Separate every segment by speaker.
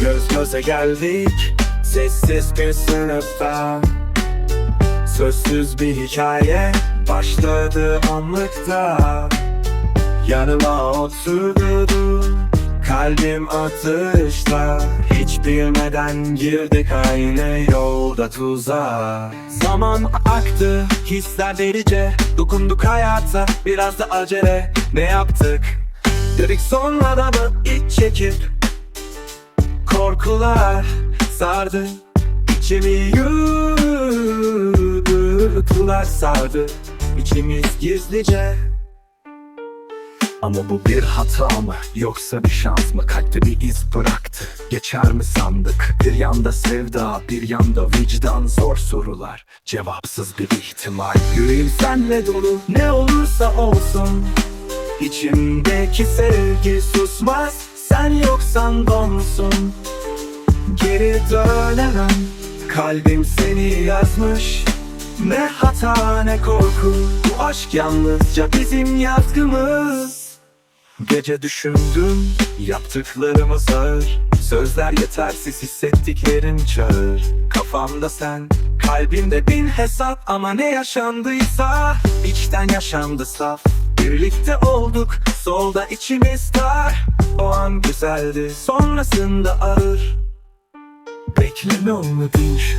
Speaker 1: Göz göze geldik Sessiz bir sınıfta. Sözsüz bir hikaye Başladı anlıkta. Yanıma oturdu Kalbim atışta. Hiç bilmeden girdik aynı yolda tuzağa Zaman aktı hisler delice Dokunduk hayata. Biraz da acele Ne yaptık Dedik sonra da iç çekip Korkular sardı. İçimi yürüdüler sardı. İçimiz gizlice. Ama bu bir hata mı yoksa bir şans mı? Kalpte bir iz bıraktı. Geçer mi sandık? Bir yanda sevda bir yanda vicdan. Zor sorular Cevapsız bir ihtimal. Yüreğim senle dolu ne olursa olsun İçimdeki sevgi susmaz Sen yoksan donsun. Geri dönemem Kalbim seni yazmış. Ne hata ne korku Bu aşk yalnızca bizim yazgımız Gece düşündüm Yaptıklarımız ağır Sözler yetersiz hissettiklerin çağır. Kafamda sen Kalbimde bin hesap. Ama ne yaşandıysa içten yaşandı saf Birlikte olduk solda içimiz dar. O an güzeldi sonrasında ağır. Bekleme olmadır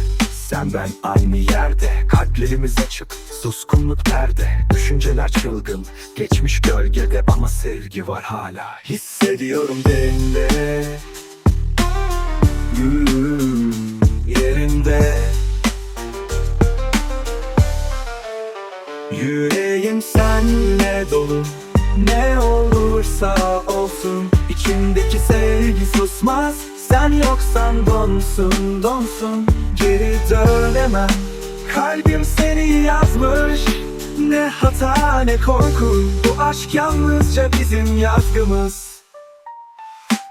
Speaker 1: Sen ben aynı yerde Kalplerimiz açık Suskunluk perde Düşünceler çılgın. Geçmiş gölgede ama sevgi var hala. Hissediyorum derinde Hmm, senle dolu Ne olursa olsun. İçimdeki sevgi susmaz Sen yoksan donsun donsun. Geri dönemem Kalbim seni yazmış. Ne hata ne korku Bu aşk yalnızca bizim yazgımız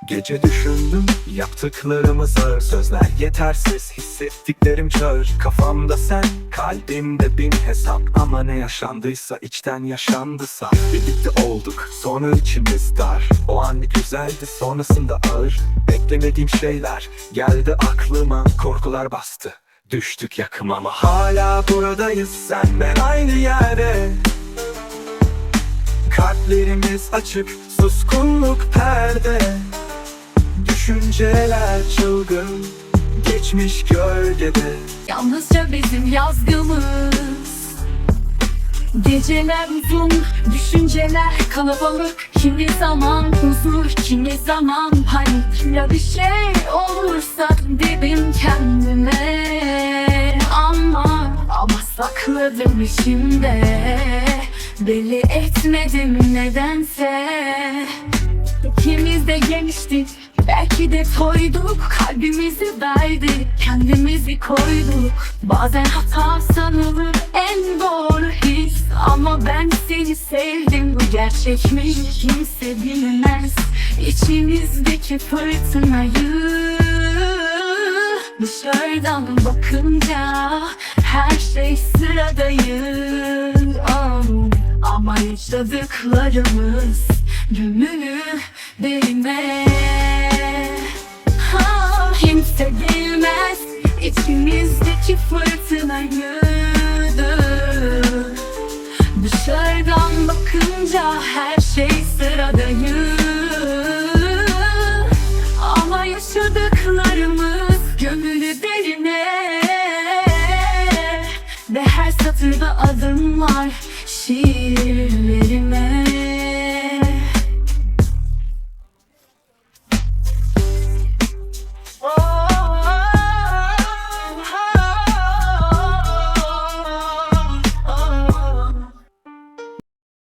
Speaker 1: Gece düşündüm yaptıklarımız ağır Sözler. Yetersiz hissettiklerim çağır. Kafamda sen kalbimde bin hesap. Ama ne yaşandıysa içten yaşandısa. Birlikte olduk sonra içimiz dar. O an güzeldi sonrasında ağır. Beklemediğim şeyler geldi aklıma. Korkular bastı düştük yakım ama Hala buradayız sen ben aynı yerde Kalplerimiz açık suskunluk perde Düşünceler çılgın Geçmiş gölgede.
Speaker 2: Yalnızca bizim yazgımız. Geceler uzun, düşünceler kalabalık. Kimi zaman huzur, kimi zaman panik. Ya bir şey olursa dedim kendime. Ama, ama sakladım içimde. Belli etmedim nedense. İkimiz de gençtik Belki de toyduk Kalbimizi verdik Kendimizi koyduk. Bazen hata sanılır En doğru his. Ama ben seni sevdim Bu gerçekmiş kimse bilmez. İçimizdeki fırtınayı Dışarıdan bakınca Her şey sıradayı Oh, Ama yaşadıklarımız Gömülü derime içimizdeki fırtınayı Dışarıdan bakınca her şey sıradayı Ama yaşadıklarımız gömülü derine. Ve her satırda adım var şiirlerime